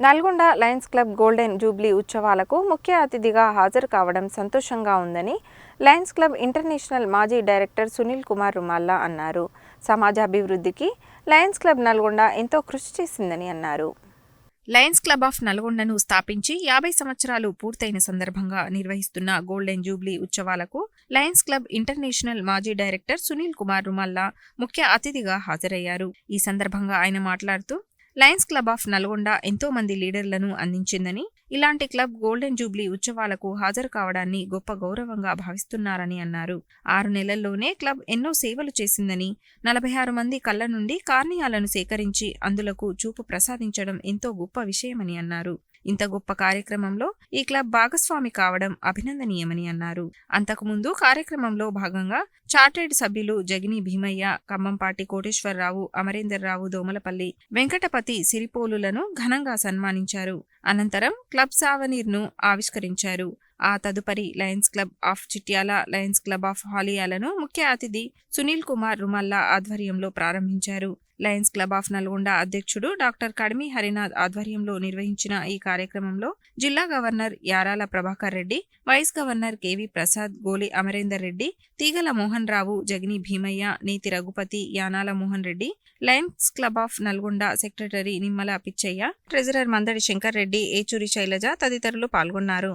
Nalgonda lions club golden jubilee ఉత్సవాలకు ముఖ్య అతిథిగా హాజరు కావడం సంతోషంగా ఉందని లయన్స్ క్లబ్ ఇంటర్నేషనల్ మాజీ డైరెక్టర్ సునీల్ కుమార్ రుమాల్లా అన్నారు. సమాజాభివృద్ధికి లయన్స్ క్లబ్ నల్గొండ ఎంతో కృషి చేసిందని అన్నారు. లయన్స్ క్లబ్ ఆఫ్ నల్గొండను స్థాపించి యాభై సంవత్సరాలు పూర్తయిన సందర్భంగా నిర్వహిస్తున్న గోల్డెన్ జూబ్లీ ఉత్సవాలకు లయన్స్ క్లబ్ ఇంటర్నేషనల్ మాజీ డైరెక్టర్ సునీల్ కుమార్ రుమల్లా ముఖ్య అతిథిగా హాజరయ్యారు. ఈ సందర్భంగా ఆయన మాట్లాడుతూ లయన్స్ క్లబ్ ఆఫ్ నల్గొండ ఎంతో మంది లీడర్లను అందించిందని ఇలాంటి క్లబ్ గోల్డెన్ జూబ్లీ ఉత్సవాలకు హాజరు కావడాన్ని గొప్ప గౌరవంగా భావిస్తున్నారని అన్నారు. ఆరు నెలల్లోనే క్లబ్ ఎన్నో సేవలు చేసిందని నలభై ఆరు మంది కళ్ళ నుండి కార్నియాలను సేకరించి అందులకు చూపు ప్రసాదించడం ఎంతో గొప్ప విషయమని అన్నారు. ఇంత గొప్ప కార్యక్రమంలో ఈ క్లబ్ భాగస్వామి కావడం అభినందనీయమని అన్నారు. అంతకుముందు కార్యక్రమంలో భాగంగా చార్టెడ్ సభ్యులు జగిని భీమయ్య ఖమ్మంపాటి కోటేశ్వరరావు అమరేందర్రావు దోమలపల్లి వెంకటపతి సిరిపోలులను ఘనంగా సన్మానించారు. అనంతరం క్లబ్ సావనీర్ను ఆవిష్కరించారు. ఆ తదుపరి lions club of Chityala lions club of హాలియాలను ముఖ్య అతిథి సునీల్ కుమార్ రుమల్లా ఆధ్వర్యంలో ప్రారంభించారు. లయన్స్ క్లబ్ ఆఫ్ నల్గొండ అధ్యక్షుడు డాక్టర్ కడిమి హరినాథ్ ఆధ్వర్యంలో నిర్వహించిన ఈ కార్యక్రమంలో జిల్లా governor Yarala Prabhakar Reddy vice governor KV Prasad Goli Amarender Reddy Teegala Mohan Rao Jagani Bheemaiah Neethi Raghupathi Yanala Mohan Reddy lions club of Nalgonda secretary Nimmala Pichaiah treasurer Mandadi Shankar Reddy Yechuri Shailaja తదితరులు పాల్గొన్నారు.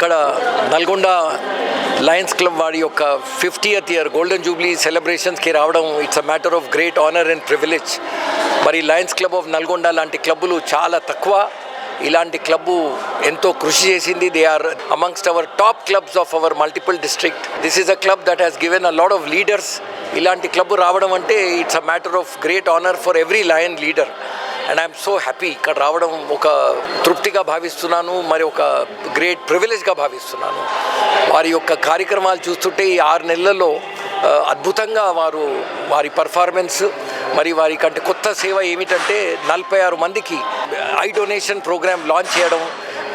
ఇక్కడ Nalgonda Lions Club వారి యొక్క fiftieth year golden jubilee సెలబ్రేషన్స్కి రావడం it's a matter of great honour and privilege. మరి Lions club of Nalgonda లాంటి క్లబ్బులు చాలా తక్కువ. ఇలాంటి క్లబ్బు ఎంతో కృషి చేసింది. They are amongst our top clubs of our multiple district this is a club that has given a lot of leaders ఇలాంటి క్లబ్ రావడం అంటే it's a matter of great honour for every Lion leader and I'm so happy ఇక్కడ రావడం ఒక తృప్తిగా భావిస్తున్నాను. మరి ఒక గ్రేట్ ప్రివిలేజ్గా భావిస్తున్నాను. వారి యొక్క కార్యక్రమాలు చూస్తుంటే ఈ ఆరు నెలల్లో అద్భుతంగా వారు వారి పర్ఫార్మెన్స్ మరి వారి కంటే కొత్త సేవ ఏమిటంటే నలభై ఆరు మందికి ఐ డొనేషన్ ప్రోగ్రామ్ లాంచ్ చేయడం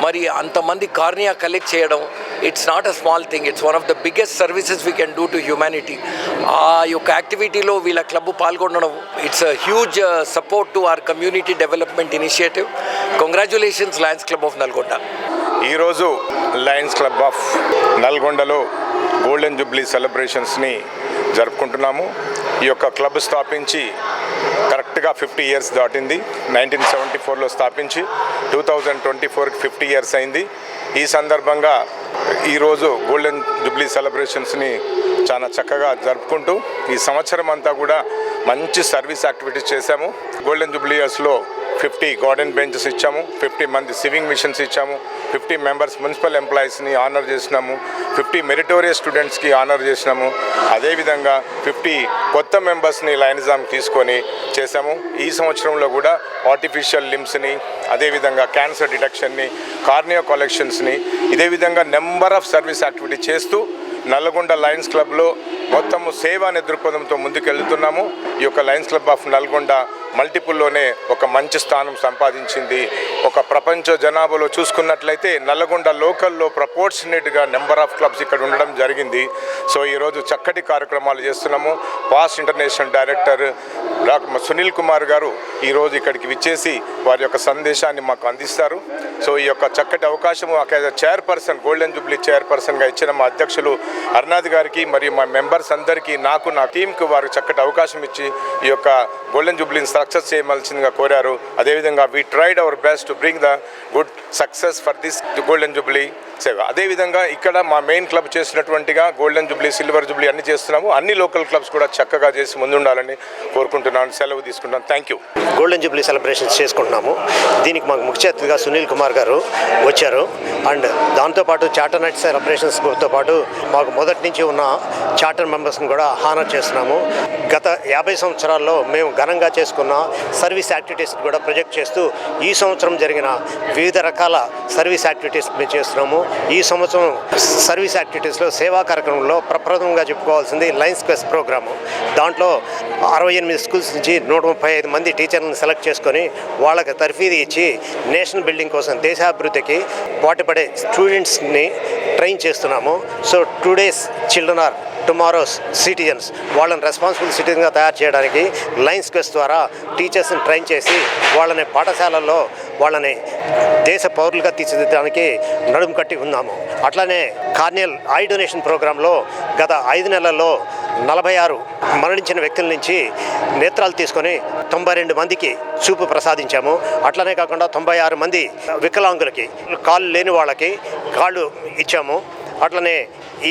మరి అంతమంది కార్నియా కలెక్ట్ చేయడం it's not a small thing it's one of the biggest services we can do to humanity ఆ యొక్క యాక్టివిటీలో వీళ్ళ క్లబ్ పాల్గొనడం it's a huge support to our community development initiative congratulations lions club of Nalgonda ఈరోజు Lions club of నల్గొండలో golden jubilee సెలబ్రేషన్స్ని జరుపుకుంటున్నాము. ఈ యొక్క క్లబ్ స్థాపించి కరెక్ట్గా ఫిఫ్టీ ఇయర్స్ దాటింది. నైన్టీన్ సెవెంటీ ఫోర్లో స్థాపించి టూ థౌజండ్ ట్వంటీ ఫోర్కి ఫిఫ్టీ ఇయర్స్ అయింది. ఈ సందర్భంగా ఈరోజు గోల్డెన్ జూబ్లీ సెలబ్రేషన్స్ని చాలా చక్కగా జరుపుకుంటూ ఈ సంవత్సరం అంతా కూడా మంచి సర్వీస్ యాక్టివిటీస్ చేశాము. గోల్డెన్ జూబ్లీ ఇయర్స్లో ఫిఫ్టీ గార్డెన్ బెంచెస్ ఇచ్చాము ఫిఫ్టీ మంది సివింగ్ మిషన్స్ ఇచ్చాము ఫిఫ్టీ మెంబర్స్ మున్సిపల్ ఎంప్లాయీస్ని ఆనర్ చేసినాము ఫిఫ్టీ మెరిటోరియస్ స్టూడెంట్స్కి ఆనర్ చేసినాము. అదేవిధంగా ఫిఫ్టీ కొత్త మెంబర్స్ని లైనిజామ్ తీసుకొని చేశాము. ఈ సంవత్సరంలో కూడా ఆర్టిఫిషియల్ లిమ్స్ని అదేవిధంగా క్యాన్సర్ డిటెక్షన్ని కార్నియో కలెక్షన్స్ని ఇదే విధంగా నెంబర్ ఆఫ్ సర్వీస్ యాక్టివిటీ చేస్తూ నల్గొండ లయన్స్ క్లబ్లో మొత్తము సేవ అనే దృక్పథంతో ముందుకెళ్తున్నాము. ఈ యొక్క లయన్స్ క్లబ్ ఆఫ్ నల్గొండ మల్టిపుల్లోనే ఒక మంచి స్థానం సంపాదించింది. ఒక ప్రపంచ జనాభాలో చూసుకున్నట్లయితే నల్గొండ లోకల్లో ప్రపోర్షనేట్గా నెంబర్ ఆఫ్ క్లబ్స్ ఇక్కడ ఉండడం జరిగింది. సో ఈరోజు చక్కటి కార్యక్రమాలు చేస్తున్నాము. Past international director doctor Sunil Kumar garu ఈరోజు ఇక్కడికి విచ్చేసి వారి యొక్క సందేశాన్ని మాకు అందిస్తారు. సో ఈ యొక్క చక్కటి అవకాశము చైర్పర్సన్ గోల్డెన్ జూబ్లీ చైర్పర్సన్గా ఇచ్చిన మా అధ్యక్షులు అరుణాథ్ గారికి మరియు మా మెంబర్స్ అందరికీ నాకు నా టీంకి వారు చక్కటి అవకాశం ఇచ్చి ఈ యొక్క గోల్డెన్ జూబ్లీని సక్సెస్ చేయవలసిందిగా కోరారు. అదేవిధంగా we tried our best to bring the good success for this golden jubilee సేవ. అదేవిధంగా ఇక్కడ మా మెయిన్ క్లబ్ చేసినటువంటిగా గోల్డెన్ జూబ్లీ సిల్వర్ జూబ్లీ అన్ని చేస్తున్నాము. అన్ని లోకల్ క్లబ్స్ కూడా చక్కగా చేసి ముందుండాలని కోరుకుంటున్నాను. సెలవు తీసుకుంటాను thank you golden jubilee celebrations చేసుకుంటున్నాము. దీనికి మాకు ముఖ్య అతిథిగా సునీల్ కుమార్ గారు వచ్చారు. అండ్ దాంతోపాటు చార్టర్ నైట్ సెలబ్రేషన్స్తో పాటు మాకు మొదటి నుంచి ఉన్న చార్టర్ మెంబర్స్ని కూడా హానర్ చేస్తున్నాము. గత యాభై సంవత్సరాల్లో మేము ఘనంగా చేసుకున్న సర్వీస్ యాక్టివిటీస్ కూడా ప్రొజెక్ట్ చేస్తూ ఈ సంవత్సరం జరిగిన వివిధ రకాల సర్వీస్ యాక్టివిటీస్ మేము చేస్తున్నాము. ఈ సంవత్సరం సర్వీస్ యాక్టివిటీస్లో సేవా కార్యక్రమంలో ప్రప్రథమంగా చెప్పుకోవాల్సింది లైన్స్ క్వెస్ట్ ప్రోగ్రాము. దాంట్లో అరవై ఎనిమిది స్కూల్స్ నుంచి నూట ముప్పై ఐదు మంది టీచర్లను సెలెక్ట్ చేసుకొని వాళ్ళకి తర్ఫీదు ఇచ్చి నేషనల్ బిల్డింగ్ కోసం దేశాభివృద్ధికి పాటుపడే స్టూడెంట్స్ని ట్రైన్ చేస్తున్నాము. So today's children are tomorrow's citizens వాళ్ళని రెస్పాన్సిబుల్ సిటిజన్గా తయారు చేయడానికి లైన్స్ క్వెస్ట్ ద్వారా టీచర్స్ని ట్రైన్ చేసి వాళ్ళని పాఠశాలల్లో వాళ్ళని దేశ పౌరులుగా తీర్చిదిద్దడానికి నడుము కట్టి ఉన్నాము. అట్లానే కార్నియల్ ఐ డొనేషన్ ప్రోగ్రాంలో గత ఐదు నెలల్లో నలభై ఆరు మరణించిన వ్యక్తుల నుంచి నేత్రాలు తీసుకొని తొంభై రెండు మందికి చూపు ప్రసాదించాము. అట్లనే కాకుండా తొంభై ఆరు మంది వికలాంగులకి కాళ్ళు లేని వాళ్ళకి కాళ్ళు ఇచ్చాము. అట్లనే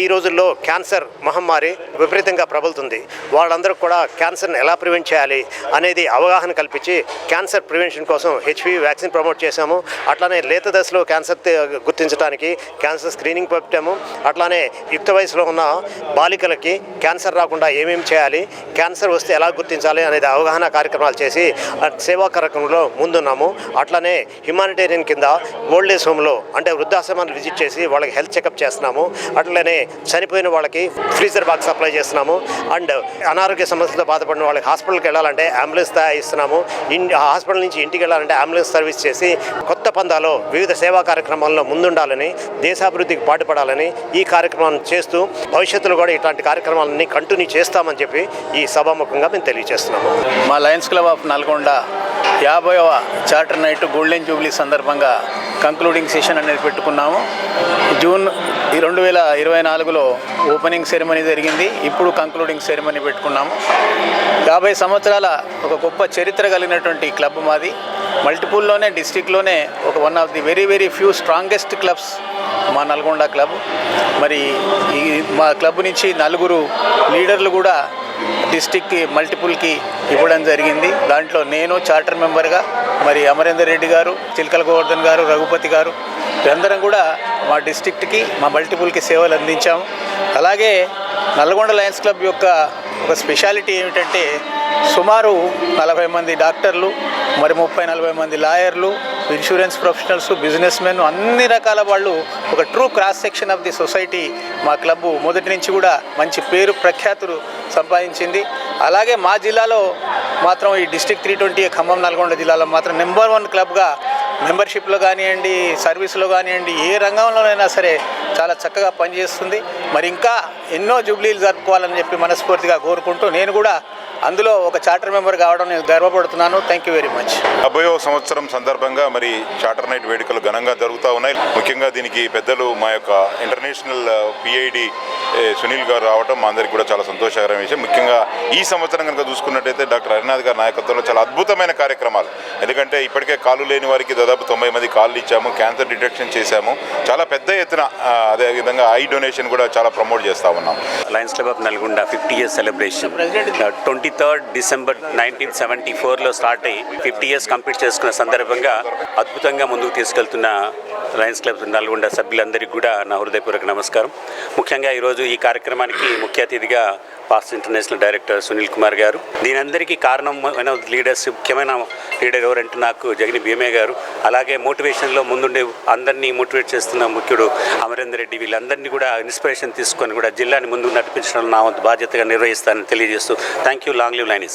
ఈ రోజుల్లో క్యాన్సర్ మహమ్మారి విపరీతంగా ప్రబలుతుంది. వాళ్ళందరూ కూడా క్యాన్సర్ని ఎలా ప్రివెంట్ చేయాలి అనేది అవగాహన కల్పించి క్యాన్సర్ ప్రివెన్షన్ కోసం హెచ్పివి వ్యాక్సిన్ ప్రమోట్ చేశాము. అట్లానే లేత దశలో క్యాన్సర్ గుర్తించడానికి క్యాన్సర్ స్క్రీనింగ్ పెట్టాము. అట్లానే యుక్త వయసులో ఉన్న బాలికలకి క్యాన్సర్ రాకుండా ఏమేమి చేయాలి క్యాన్సర్ వస్తే ఎలా గుర్తించాలి అనేది అవగాహన కార్యక్రమాలు చేసి సేవా కార్యక్రమంలో ముందున్నాము. అట్లానే హ్యుమానిటేరియన్ కింద ఓల్డ్ ఏజ్ హోమ్లో అంటే వృద్ధాశ్రమాన్ని విజిట్ చేసి వాళ్ళకి హెల్త్ చెకప్ చేస్తున్నాము. అట్లనే చనిపోయిన వాళ్ళకి ఫ్రీజర్ బాక్స్ సప్లై చేస్తున్నాము. అండ్ అనారోగ్య సమస్యలతో బాధపడిన వాళ్ళకి హాస్పిటల్కి వెళ్ళాలంటే అంబులెన్స్ తయారు ఇస్తున్నాము హాస్పిటల్ నుంచి ఇంటికి వెళ్ళాలంటే అంబులెన్స్ సర్వీస్ చేసి కొత్త పందాలో వివిధ సేవా కార్యక్రమాల్లో ముందుండాలని దేశాభివృద్ధికి పాటుపడాలని ఈ కార్యక్రమాన్ని చేస్తూ భవిష్యత్తులో కూడా ఇట్లాంటి కార్యక్రమాలన్నీ కంటిన్యూ చేస్తామని చెప్పి ఈ సభాముఖంగా మేము తెలియజేస్తున్నాము. మా లయన్స్ క్లబ్ ఆఫ్ నల్గొండ యాభైవ చార్టర్ నైట్ గోల్డెన్ జూబ్లీ సందర్భంగా కంక్లూడింగ్ సెషన్ అనేది పెట్టుకున్నాము. జూన్ ఈ రెండు వేల ఇరవై నాలుగులో ఓపెనింగ్ సెరమనీ జరిగింది. ఇప్పుడు కంక్లూడింగ్ సెరమనీ పెట్టుకున్నాము. యాభై సంవత్సరాల ఒక గొప్ప చరిత్ర కలిగినటువంటి క్లబ్ మాది. మల్టిపుల్లోనే డిస్టిక్లోనే ఒక one of the very very few strongest clubs మా నల్గొండ క్లబ్ మరి ఈ మా క్లబ్ నుంచి నలుగురు లీడర్లు కూడా డిస్టిక్కి మల్టిపుల్కి ఇవ్వడం జరిగింది. దాంట్లో నేను చార్టర్ మెంబర్గా మరి అమరేందర్ రెడ్డి గారు చిలకల గోవర్ధన్ గారు రఘుపతి గారు వీరందరం కూడా మా డిస్టిక్ట్కి మా మల్టిపుల్కి సేవలు అందించాము. అలాగే నల్గొండ లయన్స్ క్లబ్ యొక్క ఒక స్పెషాలిటీ ఏమిటంటే సుమారు నలభై మంది డాక్టర్లు మరి ముప్పై నలభై మంది లాయర్లు ఇన్సూరెన్స్ ప్రొఫెషనల్స్ బిజినెస్ మెన్ అన్ని రకాల వాళ్ళు ఒక true cross section of the society మా క్లబ్బు మొదటి నుంచి కూడా మంచి పేరు ప్రఖ్యాతులు సంపాదించింది. అలాగే మా జిల్లాలో మాత్రం ఈ district three twenty Khammam Nalgonda జిల్లాలో మాత్రం నెంబర్ వన్ క్లబ్గా మెంబర్షిప్లో కానివ్వండి సర్వీస్లో కానివ్వండి ఏ రంగంలోనైనా సరే చాలా చక్కగా పనిచేస్తుంది. మరి ఇంకా ఎన్నో జూబ్లీలు జరుపుకోవాలని చెప్పి మనస్ఫూర్తిగా కోరుకుంటూ నేను కూడా అందులో ఒక చార్టర్ మెంబర్ కావడం నేను గర్వపడుతున్నాను. థ్యాంక్ యూ వెరీ మచ్ డెబ్బయో సంవత్సరం సందర్భంగా మరి చార్టర్ నైట్ వేడుకలు ఘనంగా జరుగుతూ ఉన్నాయి. ముఖ్యంగా దీనికి పెద్దలు మా యొక్క ఇంటర్నేషనల్ పిఐడి సునీల్ గారు రావడం మా అందరికి కూడా చాలా సంతోషకరమైన విషయం. ముఖ్యంగా ఈ సంవత్సరం కనుక చూసుకున్నట్టయితే డాక్టర్ హరినాథ్ గారి నాయకత్వంలో చాలా అద్భుతమైన కార్యక్రమాలు. ఎందుకంటే ఇప్పటికే కాళ్ళు లేని వారికి దాదాపు తొంభై మంది కాళ్ళు ఇచ్చాము క్యాన్సర్ డిటెక్షన్ చేశాము. చాలా పెద్ద ఎత్తున అదేవిధంగా ఐ డొనేషన్ కూడా చాలా ప్రమోట్ చేస్తూ ఉన్నాం. Lions club of Nalgonda fifty years celebration twenty third December nineteen seventy ఫోర్లో స్టార్ట్ అయ్యి ఫిఫ్టీ ఇయర్స్ కంప్లీట్ చేసుకున్న సందర్భంగా అద్భుతంగా ముందుకు తీసుకెళ్తున్న లయన్స్ క్లబ్ నల్గొండ సభ్యులందరికీ కూడా నా హృదయపూర్వక నమస్కారం. ముఖ్యంగా ఈరోజు ఈ కార్యక్రమానికి ముఖ్య అతిథిగా past international director Sunil Kumar garu. దీనందరికీ కారణమైన లీడర్స్ ముఖ్యమైన లీడర్ ఎవరంటే నాకు జగని భీమే గారు. అలాగే మోటివేషన్లో ముందుండే అందరినీ మోటివేట్ చేస్తున్న ముఖ్యుడు అమరేందర్ రెడ్డి వీళ్ళందరినీ కూడా ఇన్స్పిరేషన్ తీసుకొని కూడా జిల్లాని ముందుకు నడిపించడం నా వంతు బాధ్యతగా నిర్వహిస్తానని తెలియజేస్తూ thank you long live lionism.